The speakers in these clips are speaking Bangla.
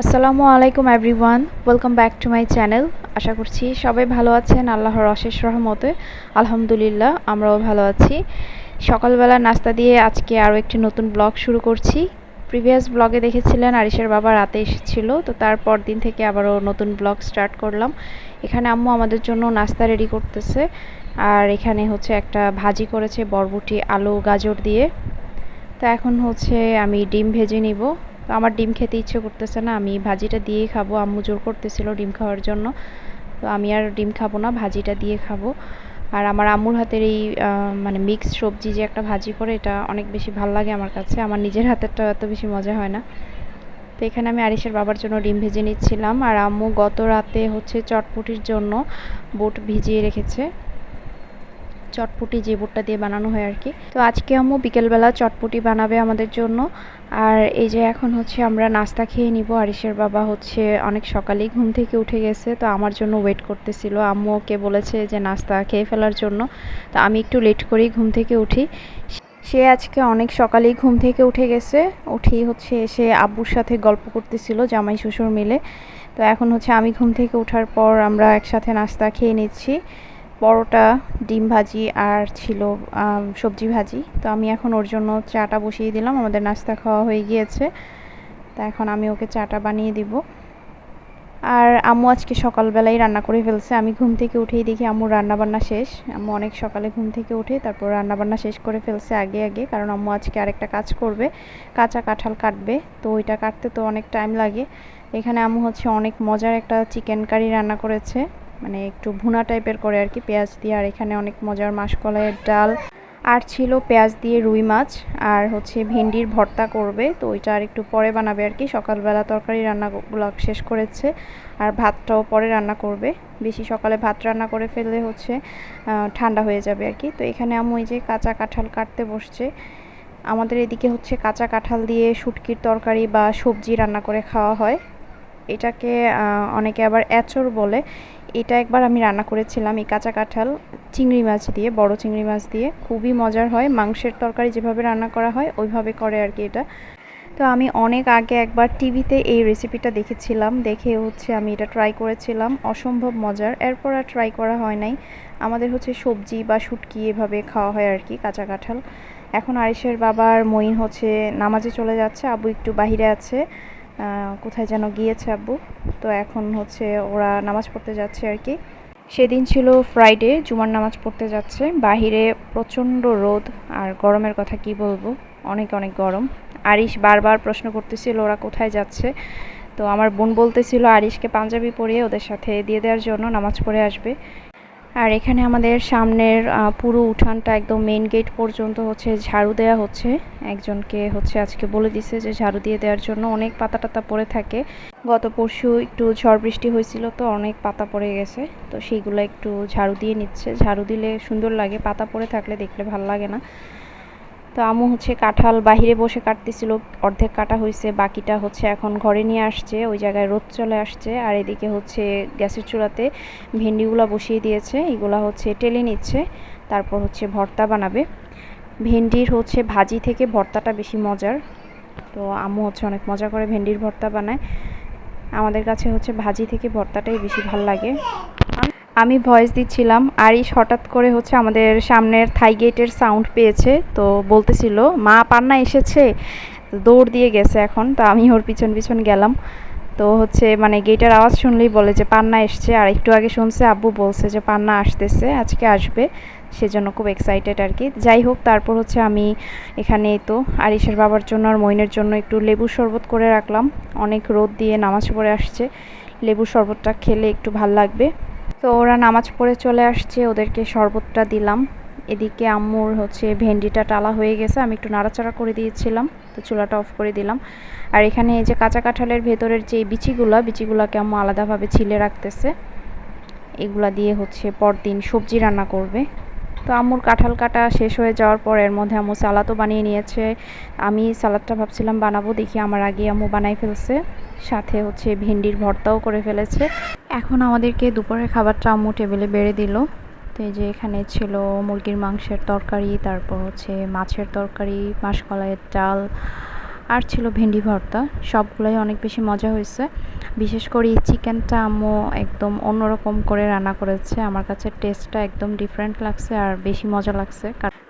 আসসালামু আলাইকুম everyone welcome back to my channel আশা করছি সবাই ভালো আছেন, আল্লাহর অশেষ রহমতে। আলহামদুলিল্লাহ, আমরাও ভালো আছি। সকালবেলা নাস্তা দিয়ে আজকে আরও একটি নতুন ব্লগ শুরু করছি। প্রিভিয়াস ব্লগে দেখেছিলেন, আরিশের বাবা রাতে এসেছিল, তো তারপর দিন থেকে আবারও নতুন ব্লগ স্টার্ট করলাম। এখানে আম্মু আমাদের জন্য নাস্তা রেডি করতেছে, আর এখানে হচ্ছে একটা ভাজি করেছে, বরবটি, আলু, গাজর দিয়ে। তো এখন হচ্ছে আমি ডিম ভেজে নিব। তো আমার ডিম খেতে ইচ্ছে করতেছে না। আমি ভাজিটা দিয়েই খাব। আম্মু জোর করতেছিল ডিম খাওয়ার জন্য। তো আমি আর ডিম খাব না, ভাজিটা দিয়ে খাব। আর আমার আম্মুর হাতের এই মানে মিক্স সবজি যে একটা ভাজি করে, এটা অনেক বেশি ভালো লাগে আমার কাছে। আমার নিজের হাতেরটা এত বেশি মজা হয় না। তো এখানে আমি আরিসের বাবার জন্য ডিম ভেজে নিচ্ছিলাম। আর আম্মু গত রাতে হচ্ছে চটপুটির জন্য বুট ভিজিয়ে রেখেছে। চটপুটি যে বুটটা দিয়ে বানানো হয় আর কি। তো আজকে আম্মু বিকেলবেলা চটপুটি বানাবে আমাদের জন্য। আর এই যে এখন হচ্ছে আমরা নাস্তা খেয়ে নিব। আরিসের বাবা হচ্ছে অনেক সকালেই ঘুম থেকে উঠে গেছে, তো আমার জন্য ওয়েট করতেছিল। আম্মু ওকে বলেছে যে নাস্তা খেয়ে ফেলার জন্য, তো আমি একটু লেট করেই ঘুম থেকে উঠি। সে আজকে অনেক সকালেই ঘুম থেকে উঠে গেছে। উঠেই হচ্ছে এসে আব্বুর সাথে গল্প করতেছিল, জামাই শ্বশুর মিলে। তো এখন হচ্ছে আমি ঘুম থেকে ওঠার পর আমরা একসাথে নাস্তা খেয়ে নিচ্ছি। পরোটা, ডিম ভাজি আর ছিল সবজি ভাজি। তো আমি এখন ওর জন্য চাটা বসিয়ে দিলাম। আমাদের নাস্তা খাওয়া হয়ে গিয়েছে। তা এখন আমি ওকে চাটা বানিয়ে দিব। আর আম্মু আজকে সকালবেলাই রান্না করে ফেলছে। আমি ঘুম থেকে উঠেই দেখি আম্মু রান্নাবান্না শেষ। আম্মু অনেক সকালে ঘুম থেকে উঠে তারপর রান্নাবান্না শেষ করে ফেলছে আগে আগে। কারণ আম্মু আজকে আরেকটা কাজ করবে, কাঁচা কাঁঠাল কাটবে। তো ওইটা কাটতে তো অনেক টাইম লাগে। এখানে আম্মু হচ্ছে অনেক মজার একটা চিকেন কারি রান্না করেছে। মানে একটু ভুনা টাইপের করে আর কি, পেঁয়াজ দিয়ে। আর এখানে অনেক মজার মাসকলাইয়ের ডাল। আর ছিল পেঁয়াজ দিয়ে রুই মাছ, আর হচ্ছে ভেন্ডির ভর্তা করবে। তো ওইটা আর একটু পরে বানাবে আর কি। সকালবেলা তরকারি রান্নাগুলো শেষ করেছে। আর ভাতটাও পরে রান্না করবে। বেশি সকালে ভাত রান্না করে ফেললে হচ্ছে ঠান্ডা হয়ে যাবে আর কি। তো এখানে আমি ওই যে কাঁচা কাঁঠাল কাটতে বসছে। আমাদের এদিকে হচ্ছে কাঁচা কাঁঠাল দিয়ে শুটকির তরকারি বা সবজি রান্না করে খাওয়া হয়। এটাকে অনেকে আবার এঁচড় বলে। এটা একবার আমি রান্না করেছিলাম এই কাঁচা কাঁঠাল, চিংড়ি মাছ দিয়ে, বড় চিংড়ি মাছ দিয়ে। খুবই মজার হয়, মাংসের তরকারি যেভাবে রান্না করা হয়, ওইভাবে করে আর কি এটা। তো আমি অনেক আগে একবার টিভিতে এই রেসিপিটা দেখেছিলাম, দেখে হচ্ছে আমি এটা ট্রাই করেছিলাম, অসম্ভব মজার। এরপর আর ট্রাই করা হয় নাই। আমাদের হচ্ছে সবজি বা শুটকি এভাবে খাওয়া হয় আর কি, কাঁচা কাঁঠাল। এখন আরিসের বাবার মইন হচ্ছে নামাজে চলে যাচ্ছে, আবু একটু বাহিরে আছে। কোথায় যেন গিয়েছে আব্বু। তো এখন হচ্ছে ওরা নামাজ পড়তে যাচ্ছে আর কি। সেদিন ছিল ফ্রাইডে জুমার নামাজ পড়তে যাচ্ছে। বাহিরে প্রচণ্ড রোদ আর গরমের কথা কি বলব? অনেক অনেক গরম। আরিশ বারবার প্রশ্ন করতেছিল ওরা কোথায় যাচ্ছে। তো আমার বোন বলতেছিল আরিশকে পাঞ্জাবি পরিয়ে ওদের সাথে দিয়ে দেওয়ার জন্য নামাজ পড়ে আসবে। আর এখানে আমাদের সামনের পুরো উঠানটা একদম মেন গেট পর্যন্ত হচ্ছে ঝাড়ু দেয়া হচ্ছে। একজনকে হচ্ছে আজকে বলে দিছে যে ঝাড়ু দিয়ে দেওয়ার জন্য অনেক পাতা টাতা পড়ে থাকে। গত পরশু একটু ঝড় বৃষ্টি হয়েছিল তো অনেক পাতা পড়ে গেছে। তো সেইগুলো একটু ঝাড়ু দিয়ে নিচ্ছে। ঝাড়ু দিলে সুন্দর লাগে, পাতা পড়ে থাকলে দেখলে ভালো লাগে না। তো আমু হচ্ছে কাঁঠাল বাহিরে বসে কাটতেছিল, অর্ধেক কাটা হয়েছে বাকিটা হচ্ছে এখন ঘরে নিয়ে আসছে, ওই জায়গায় রোদ চলে আসছে, আর এদিকে হচ্ছে গ্যাসের চুলাতে ভেন্ডিগুলো বসিয়ে দিয়েছে, এগুলা হচ্ছে টেলে নিচ্ছে, তারপর হচ্ছে ভর্তা বানাবে। ভেন্ডির হচ্ছে ভাজি থেকে ভর্তাটা বেশি মজার, তো আম্মু হচ্ছে অনেক মজা করে ভেন্ডির ভর্তা বানায়। আমাদের কাছে হচ্ছে ভাজি থেকে ভর্তাটাই বেশি ভালো লাগে। আমি ভয়েস দিচ্ছিলাম। আরিশ হঠাৎ করে হচ্ছে আমাদের সামনের থাই গেটের সাউন্ড পেয়েছে। তো বলতেছিল, মা, পান্না এসেছে? দৌড় দিয়ে গেছে এখন। তো আমি ওর পিছন পিছন গেলাম। তো হচ্ছে মানে গেটের আওয়াজ শুনলেই বলে যে, পান্না এসছে। আর একটু আগে শুনছে, আব্বু বলছে যে, পান্না আসতেছে, আজকে আসবে। সেজন্য খুব এক্সাইটেড আর কি। যাই হোক, তারপর হচ্ছে আমি এখানে তো আরিশের বাবার জন্য আর মইনের জন্য একটু লেবু শরবত করে রাখলাম। অনেক রোদ দিয়ে নামাজ পড়ে আসছে। লেবু শরবতটা খেলে একটু ভালো লাগবে। তো ওরা নামাজ পড়ে চলে আসছে, ওদেরকে শরবতটা দিলাম। এদিকে আম্মুর হচ্ছে ভেন্ডিটা টালা হয়ে গেছে, আমি একটু নাড়াচাড়া করে দিয়েছিলাম, তো চুলাটা অফ করে দিলাম। আর এখানে এই যে কাঁচা কাঁঠালের ভেতরের যে বিচিগুলো, বিচিগুলোকে আম্মু আলাদাভাবে ছিলে রাখতেছে। এগুলা দিয়ে হচ্ছে পরদিন সবজি রান্না করবে। তো আম্মুর কাঁঠাল কাটা শেষ হয়ে যাওয়ার পর এর মধ্যে আম্মু সালাদও বানিয়ে নিয়েছে। আমি সালাদটা ভাবছিলাম বানাবো, দেখি আমার আগে আম্মু বানাই ফেলছে। সাথে হচ্ছে ভেন্ডির ভর্তাও করে ফেলেছে। এখন আমাদেরকে দুপুরের খাবারটা আম্মু টেবিলে বেড়ে দিল। তো এই যে এখানে ছিল মুরগির মাংসের তরকারি, তারপর হচ্ছে মাছের তরকারি, মাসকলাইয়ের ডাল, আর ছিল ভেন্ডি ভর্তা। সবগুলোই অনেক বেশি মজা হয়েছে। বিশেষ করে এই চিকেনটা আম্মু একদম অন্যরকম করে রান্না করেছে। আমার কাছে টেস্টটা একদম ডিফারেন্ট লাগছে আর বেশি মজা লাগছে।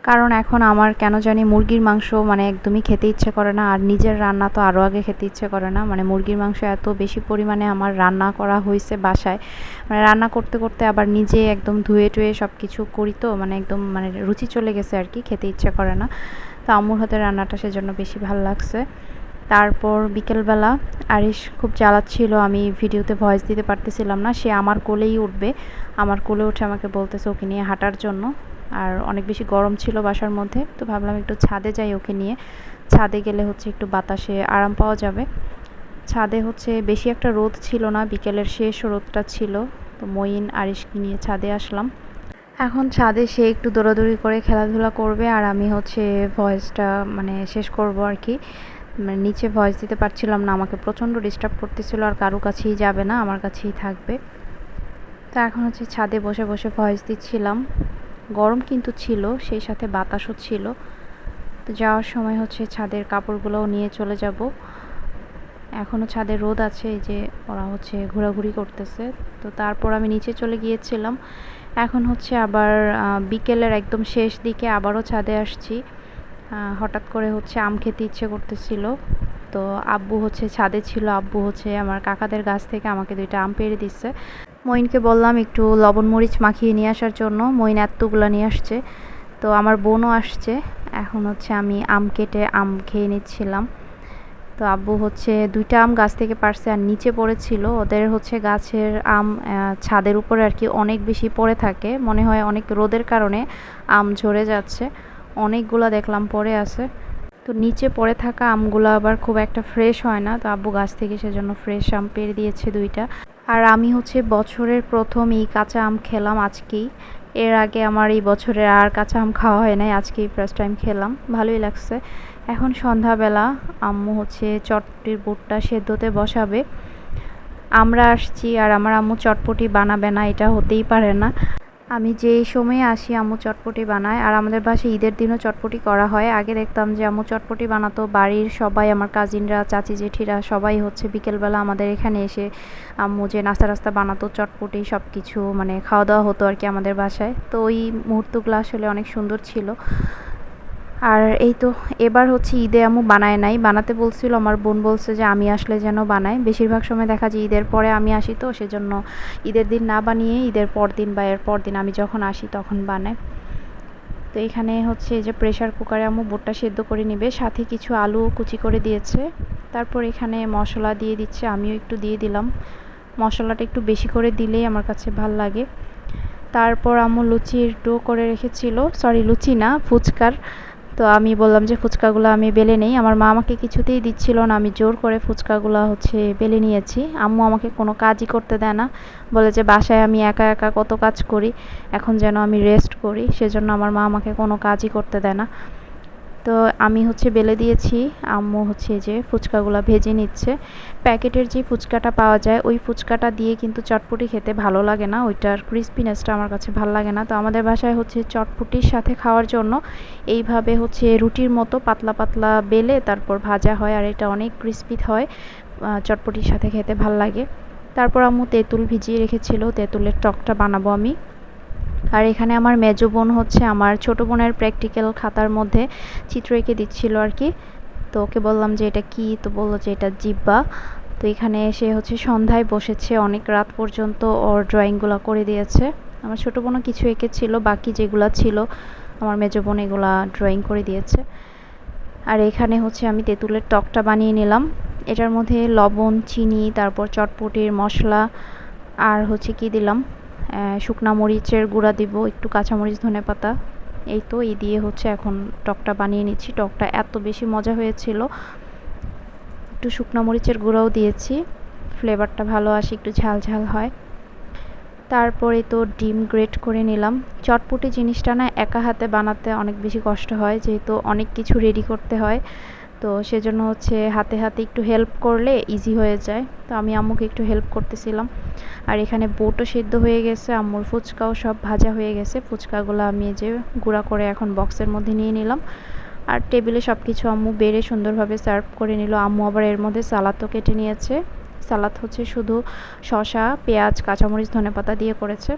কারণ এখন আমার কেন জানি মুরগির মাংস মানে একদমই খেতে ইচ্ছে করে না, আর নিজের রান্না তো আরও আগে খেতে ইচ্ছে করে না। মানে মুরগির মাংস এত বেশি পরিমাণে আমার রান্না করা হয়েছে বাসায়। মানে রান্না করতে করতে আবার নিজে একদম ধুয়ে টুয়ে সব কিছু করি তো মানে একদম মানে রুচি চলে গেছে আর কি, খেতে ইচ্ছে করে না। তো আম্মুর হাতে রান্নাটা সেজন্য বেশি ভালো লাগছে। তারপর বিকেলবেলা আরিশ খুব জ্বালাচ্ছিল, আমি ভিডিওতে ভয়েস দিতে পারতেছিলাম না, সে আমার কোলেই উঠবে। আমার কোলে উঠে আমাকে বলতেছে ওকে নিয়ে হাঁটার জন্য। আর অনেক বেশি গরম ছিল বাসার মধ্যে, তো ভাবলাম একটু ছাদে যাই ওকে নিয়ে। ছাদে গেলে হচ্ছে একটু বাতাসে আরাম পাওয়া যাবে। ছাদে হচ্ছে বেশি একটা রোদ ছিল না, বিকেলের শেষ রোদটা ছিল, তো মঈন আরিশকে নিয়ে ছাদে আসলাম। এখন ছাদে সে একটু দৌড়াদৌড়ি করে খেলাধুলা করবে আর আমি হচ্ছে ভয়েসটা মানে শেষ করব আর কি। মানে নিচে ভয়েস দিতে পারছিলাম না, আমাকে প্রচণ্ড ডিস্টার্ব করতেছিল আর কারও কাছেই যাবে না, আমার কাছেই থাকবে। তো এখন হচ্ছে ছাদে বসে বসে ভয়েস দিচ্ছিলাম। গরম কিন্তু ছিল, সেই সাথে বাতাসও ছিল। তো যাওয়ার সময় হচ্ছে ছাদের কাপড়গুলোও নিয়ে চলে যাব। এখনও ছাদে রোদ আছে, এই যে ওরা হচ্ছে ঘোরাঘুরি করতেছে। তো তারপর আমি নিচে চলে গিয়েছিলাম। এখন হচ্ছে আবার বিকেলের একদম শেষ দিকে আবারও ছাদে আসছি। হঠাৎ করে হচ্ছে আম খেতে ইচ্ছে করতেছিল। তো আব্বু হচ্ছে, ছাদে ছিল আব্বু হচ্ছে আমার কাকাদের গাছ থেকে আমাকে দুইটা আম পেড়ে দিচ্ছে মইনকে বললাম, একটু লবণ মরিচ মাখিয়ে নিয়ে আসার জন্য। মইন এতগুলো নিয়ে আসছে। তো আমার বোনও আসছে। এখন হচ্ছে আমি আম কেটে আম খেয়ে নিচ্ছিলাম। তো আব্বু হচ্ছে দুইটা আম গাছ থেকে পারছে আর নিচে পড়েছিল। ওদের হচ্ছে গাছের আম ছাদের উপরে আর কি অনেক বেশি পড়ে থাকে। মনে হয় অনেক রোদের কারণে আম ঝরে যাচ্ছে। অনেকগুলো দেখলাম পড়ে আছে। তো নিচে পড়ে থাকা আমগুলো আবার খুব একটা ফ্রেশ হয় না। তো আব্বু গাছ থেকে সেজন্য ফ্রেশ আম পেরে দিয়েছে দুইটা। আর আমি হচ্ছে বছরের প্রথম এই কাঁচা আম খেলাম আজকেই। এর আগে আমার এই বছরের আর কাঁচা আম খাওয়া হয় নাই, আজকেই ফার্স্ট টাইম খেলাম। ভালোই লাগছে। এখন সন্ধ্যাবেলা আম্মু হচ্ছে চটটির বুটটা সেদ্ধতে বসাবে। আমরা আসছি আর আমার আম্মু চটপটি বানাবে না, এটা হতেই পারে না। আমি যে সময়ে আসি, আম্মু চটপটি বানায়। আর আমাদের বাসায় ঈদের দিনও চটপটি করা হয়। আগে দেখতাম যে, আম্মু চটপটি বানাতো, বাড়ির সবাই, আমার কাজিনরা চাচি, জেঠিরা সবাই হচ্ছে বিকেলবেলা আমাদের এখানে এসে আম্মু যে নাস্তা রাস্তা বানাতো, চটপটি সব কিছু মানে খাওয়া দাওয়া হতো আর কি আমাদের বাসায়। তো ওই মুহূর্তগুলো আসলে অনেক সুন্দর ছিল। আর এই তো, এবার হচ্ছে ঈদে আমু বানায় নাই। বানাতে বলছিল, আমার বোন বলছে যে আমি আসলে যেন বানাই। বেশিরভাগ সময় দেখা যায় ঈদের পরে আমি আসি তো, সেজন্য ঈদের দিন না বানিয়ে ঈদের পর দিন বা এর পর দিন আমি যখন আসি তখন বানাই তো এখানে হচ্ছে যে প্রেশার কুকারে আমু বোটটা সেদ্ধ করে নিবে, সাথে কিছু আলু কুচি করে দিয়েছে। তারপর এখানে মশলা দিয়ে দিচ্ছে, আমিও একটু দিয়ে দিলাম। মশলাটা একটু বেশি করে দিলেই আমার কাছে ভালো লাগে। তারপর আমু লুচির ডো করে রেখেছিল সরি লুচি না, ফুচকার। তো আমি বললাম যে ফুচকাগুলো আমি বেলে নেই। আমার মা আমাকে কিছুতেই দিচ্ছিল না। আমি জোর করে ফুচকাগুলো হচ্ছে বেলে নিয়েছি। আম্মু আমাকে কোনো কাজই করতে দেয় না। বলে যে বাসায় আমি একা একা কত কাজ করি, এখন যেন আমি রেস্ট করি। সেজন্য আমার মা আমাকে কোনো কাজই করতে দেয় না। তো আমি হচ্ছে বেলে দিয়েছি, আম্মু হচ্ছে যে ফুচকাগুলো ভেজে নিচ্ছে। প্যাকেটের যে ফুচকাটা পাওয়া যায়, ওই ফুচকাটা দিয়ে কিন্তু চটপটি খেতে ভালো লাগে না। ওইটার ক্রিসপিনেসটা আমার কাছে ভালো লাগে না। তো আমাদের বাসায় হচ্ছে চটপটির সাথে খাওয়ার জন্য এইভাবে হচ্ছে রুটির মতো পাতলা পাতলা বেলে তারপর ভাজা হয় আর এটা অনেক ক্রিসপি হয় চটপটির সাথে খেতে ভালো লাগে। তারপর আম্মু তেঁতুল ভিজিয়ে রেখেছিল, তেঁতুলের টকটা বানাবো আমি। আর এখানে আমার মেজো বোন হচ্ছে আমার ছোট বোনের প্র্যাকটিক্যাল খাতার মধ্যে চিত্র এঁকে দিচ্ছিল আর কি। তো ওকে বললাম যে, এটা কি? তো বলল যে, এটা জিব্বা। তো এখানে এসে হচ্ছে সন্ধ্যায় বসেছে, অনেক রাত পর্যন্ত ওর ড্রয়িংগুলো করে দিয়েছে। আমার ছোটো বোনও কিছু এঁকেছিল, বাকি যেগুলো ছিল, আমার মেজো বোন এগুলা ড্রয়িং করে দিয়েছে। আর এখানে হচ্ছে আমি তেঁতুলের টকটা বানিয়ে নিলাম। এটার মধ্যে লবণ, চিনি, তারপর চটপটির মশলা, আর হচ্ছে কি দিলাম? শুকনা মরিচের গুঁড়া দিব, একটু কাঁচামরিচ ধনে পাতা। এই তো, এই দিয়ে হচ্ছে এখন টকটা বানিয়ে নিচ্ছি। টকটা এত বেশি মজা হয়েছিল। একটু শুকনো মরিচের গুঁড়াও দিয়েছি। ফ্লেভারটা ভালো আসে, একটু ঝাল ঝাল হয়। তারপরে তো ডিম গ্রেট করে নিলাম। চটপটি জিনিসটা না একা হাতে বানাতে অনেক বেশি কষ্ট হয়, যেহেতু অনেক কিছু রেডি করতে হয়। তো সেজন্য হচ্ছে হাতে হাতে একটু হেল্প করলে ইজি হয়ে যায়। তো আমি আম্মুকে একটু হেল্প করতেছিলাম। আর এখানে বোটও সিদ্ধ হয়ে গেছে, আম্মুর ফুচকাও সব ভাজা হয়ে গেছে। ফুচকাগুলো আমি যে গুঁড়া করে এখন বক্সের মধ্যে নিয়ে নিলাম। আর টেবিলে সব কিছু আম্মু বেড়ে সুন্দরভাবে সার্ভ করে নিল। আম্মু আবার এর মধ্যে সালাদও কেটে নিয়েছে। সালাদ হচ্ছে শুধু শশা পেঁয়াজ, কাঁচামরিচ, ধনেপাতা দিয়ে করেছে।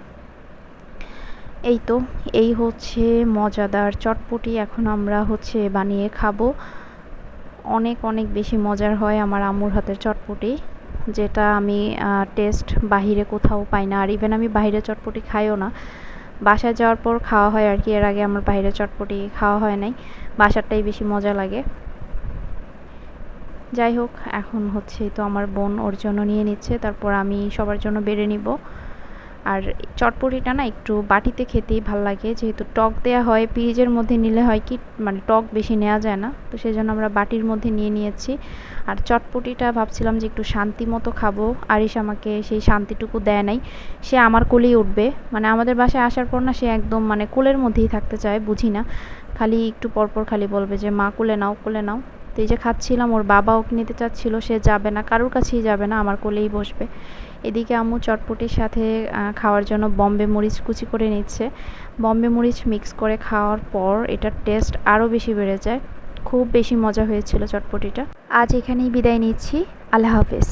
এই তো, এই হচ্ছে মজাদার চটপটি। এখন আমরা হচ্ছে বানিয়ে খাব। অনেক অনেক বেশি মজার হয় আমার আম্মুর হাতের চটপটি, যেটা আমি টেস্ট বাহিরে কোথাও পাই না। আর ইভেন আমি বাইরে চটপটি খাইও না। বাসায় যাওয়ার পর খাওয়া হয় আর কি, এর আগে আমার বাইরে চটপটি খাওয়া হয় নাই। বাসারটাই বেশি মজা লাগে। যাই হোক, এখন হচ্ছে তো আমার বোন ওর জন্য নিয়ে নিচ্ছে, তারপর আমি সবার জন্য বেড়ে নিব। আর চটপটিটা না একটু বাটিতে খেতেই ভালো লাগে। যেহেতু টক দেওয়া হয়, ফ্রিজের মধ্যে নিলে হয় কি মানে টক বেশি নেওয়া যায় না। তো সেই জন্য আমরা বাটির মধ্যে নিয়ে নিয়েছি। আর চটপটিটা ভাবছিলাম যে একটু শান্তি মতো খাব। আরিশ আমাকে সেই শান্তিটুকু দেয় নাই। সে আমার কোলেই উঠবে। মানে আমাদের বাসায় আসার পর না সে একদম মানে কোলের মধ্যেই থাকতে চায়, বুঝি না। খালি একটু পরপর খালি বলবে যে, মা, কোলে নাও কোলে নাও। তো এই যে খাচ্ছিলাম, ওর বাবা ওকে নিতে চাচ্ছিল, সে যাবে না, কারোর কাছেই যাবে না, আমার কোলেই বসবে। এদিকে আম্মু চটপটির সাথে খাওয়ার জন্য বম্বে মরিচ কুচি করে নিচ্ছে। বম্বে মরিচ মিক্স করে খাওয়ার পর এটার টেস্ট আরও বেশি বেড়ে যায়। খুব বেশি মজা হয়েছিল চটপটিটা। আজ এখানেই বিদায় নিচ্ছি। আল্লাহ হাফেজ।